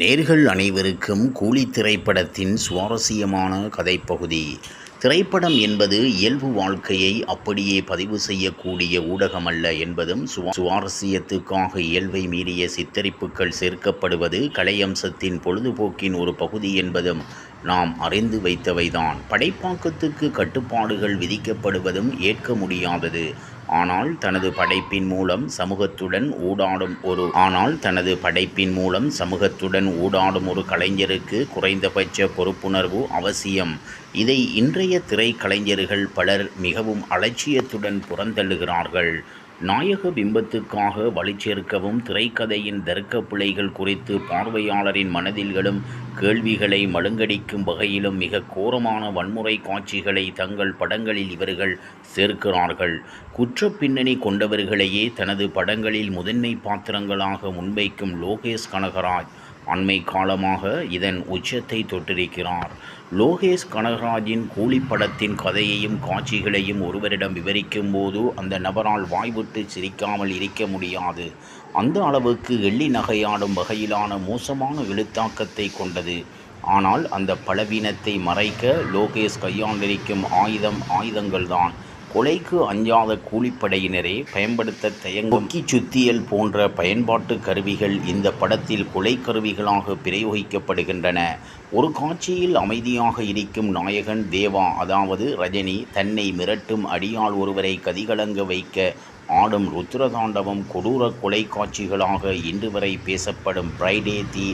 நேர்கள் அனைவருக்கும் கூலி திரைப்படத்தின் சுவாரஸ்யமான கதைப்பகுதி. திரைப்படம் என்பது இயல்பு வாழ்க்கையை அப்படியே பதிவு செய்யக்கூடிய ஊடகமல்ல என்பதும் சுவா- சுவாரஸ்யத்துக்காக இயல்பை மீறிய சித்தரிப்புகள் சேர்க்கப்படுவது கலையம்சத்தின் பொழுதுபோக்கின் ஒரு பகுதி என்பதும் நாம் அறிந்து வைத்தவைதான். படைப்பாக்கத்துக்கு கட்டுப்பாடுகள் விதிக்கப்படுவதும் ஏற்க முடியாதது. ஆனால் தனது படைப்பின் மூலம் சமூகத்துடன் ஊடாடும் ஒரு ஆனால் தனது படைப்பின் மூலம் சமூகத்துடன் ஊடாடும் ஒரு கலைஞருக்கு குறைந்தபட்ச பொறுப்புணர்வு அவசியம். இதை இன்றைய திரைக்கலைஞர்கள் பலர் மிகவும் அலட்சியத்துடன் புறந்தள்ளுகிறார்கள். நாயக பிம்பத்துக்காக வழிச்சேர்க்கவும் திரைக்கதையின் தர்க்க பிழைகள் குறித்து பார்வையாளரின் மனதில் எழும் கேள்விகளை மழுங்கடிக்கும் வகையிலும் மிக கோரமான வன்முறை காட்சிகளை தங்கள் படங்களில் இவர்கள் சேர்க்கிறார்கள். குற்ற பின்னணி கொண்டவர்களையே தனது படங்களில் முதன்மை பாத்திரங்களாக முன்வைக்கும் லோகேஷ் கனகராஜ் அண்மை காலமாக இதன் உச்சத்தை தொட்டிருக்கிறார். லோகேஷ் கனகராஜின் கூலிப்படத்தின் கதையையும் காட்சிகளையும் ஒருவரிடம் விவரிக்கும் போது அந்த நபரால் வாய்விட்டு சிரிக்காமல் இருக்க முடியாது. அந்த அளவுக்கு எள்ளி நகையாடும் வகையிலான மோசமான எழுத்தாக்கத்தை கொண்டது. ஆனால் அந்த பலவீனத்தை மறைக்க லோகேஷ் கையாண்டிருக்கும் ஆயுதம் ஆயுதங்கள்தான். கொலைக்கு அஞ்சாத கூலிப்படையினரே பயன்படுத்த தயங்கும். சுத்தியல் போன்ற பயன்பாட்டு கருவிகள் இந்த படத்தில் கொலை கருவிகளாக பிரயோகிக்கப்படுகின்றன. ஒரு காட்சியில் அமைதியாக இருக்கும் நாயகன் தேவா அதாவது ரஜினி தன்னை மிரட்டும் அடியாள் ஒருவரை கதிகலங்க வைக்க ஆடும் ருத்ரதாண்டவம் கொடூர கொலை காட்சிகளாக இன்று வரை பேசப்படும். ஃப்ரைடே தி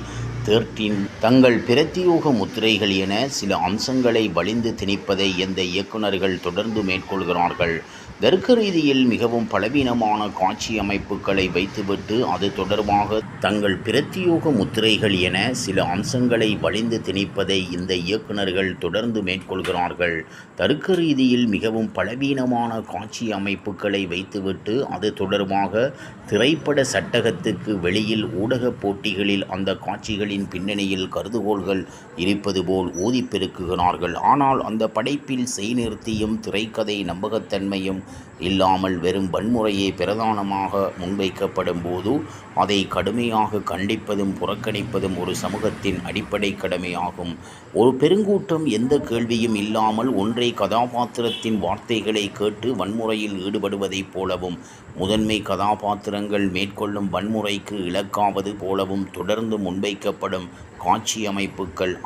தேர்ட்டீன் தங்கள் பிரத்தியோக முத்திரைகள் என சில அம்சங்களை வலிந்து திணிப்பதை எந்த இயக்குனர்கள் தொடர்ந்து மேற்கொள்கிறார்கள்? தர்க்க ரீதியில் மிகவும் பலவீனமான காட்சி அமைப்புகளை வைத்துவிட்டு அது தொடர்பாக தங்கள் பிரத்தியோக முத்திரைகள் என சில அம்சங்களை வலிந்து திணிப்பதை இந்த இயக்குனர்கள் தொடர்ந்து மேற்கொள்கிறார்கள். தர்க்க ரீதியில் மிகவும் பலவீனமான காட்சி அமைப்புகளை வைத்துவிட்டு அது தொடர்பாக திரைப்பட சட்டகத்துக்கு வெளியில் ஊடகப் போட்டிகளில் அந்த காட்சிகளின் பின்னணியில் கருதுகோள்கள் இருப்பது போல் ஊதிப் பெருக்குகிறார்கள். ஆனால் அந்த படைப்பில் செய்நிறுத்தியும் திரைக்கதை நம்பகத்தன்மையும் இல்லாமல் வெறும் வன்முறையே பிரதானமாக முன்வைக்கப்படும் போது அதை கடுமையாக கண்டிப்பதும் புறக்கணிப்பதும் ஒரு சமூகத்தின் அடிப்படை கடமையாகும். ஒரு பெருங்கூட்டம் எந்த கேள்வியும் இல்லாமல் ஒன்றை கதாபாத்திரத்தின் வார்த்தைகளை கேட்டு வன்முறையில் ஈடுபடுவதைப் போலவும் முதன்மை கதாபாத்திரங்கள் மேற்கொள்ளும் வன்முறைக்கு இலக்காவது போலவும் தொடர்ந்து முன்வைக்கப்படும் காட்சி அமைப்புகள்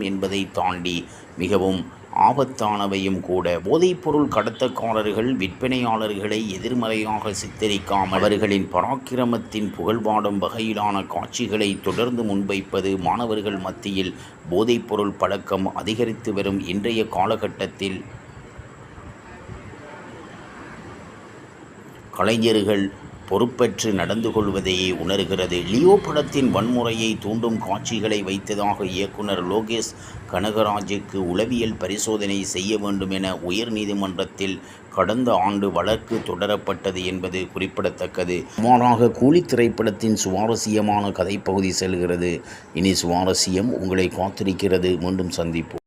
என்பதை தாண்டி மிகவும் ஆபத்தானவையும் கூட. போதைப்பொருள் கடத்தக்காரர்கள் விற்பனையாளர்களை எதிர்மறையாக சித்தரிக்காமல் அவர்களின் பராக்கிரமத்தின் புகழ்பாடும் வகையிலான காட்சிகளை தொடர்ந்து முன்வைப்பது மாணவர்கள் மத்தியில் போதைப்பொருள் பழக்கம் அதிகரித்து வரும் இன்றைய காலகட்டத்தில். கலைஞர்கள் பொறுப்பற்று நடந்து கொள்வதையே உணர்கிறது. லியோ படத்தின் வன்முறையை தூண்டும் காட்சிகளை வைத்ததாக இயக்குனர் லோகேஷ் கனகராஜுக்கு உளவியல் பரிசோதனை செய்ய வேண்டும் என உயர்நீதிமன்றத்தில் கடந்த ஆண்டு வழக்கு தொடரப்பட்டது என்பது குறிப்பிடத்தக்கது. சுமாராக கூலி திரைப்படத்தின் சுவாரஸ்யமான கதைப்பகுதி செல்கிறது. இனி சுவாரஸ்யம் உங்களை காத்திருக்கிறது. மீண்டும் சந்திப்போம்.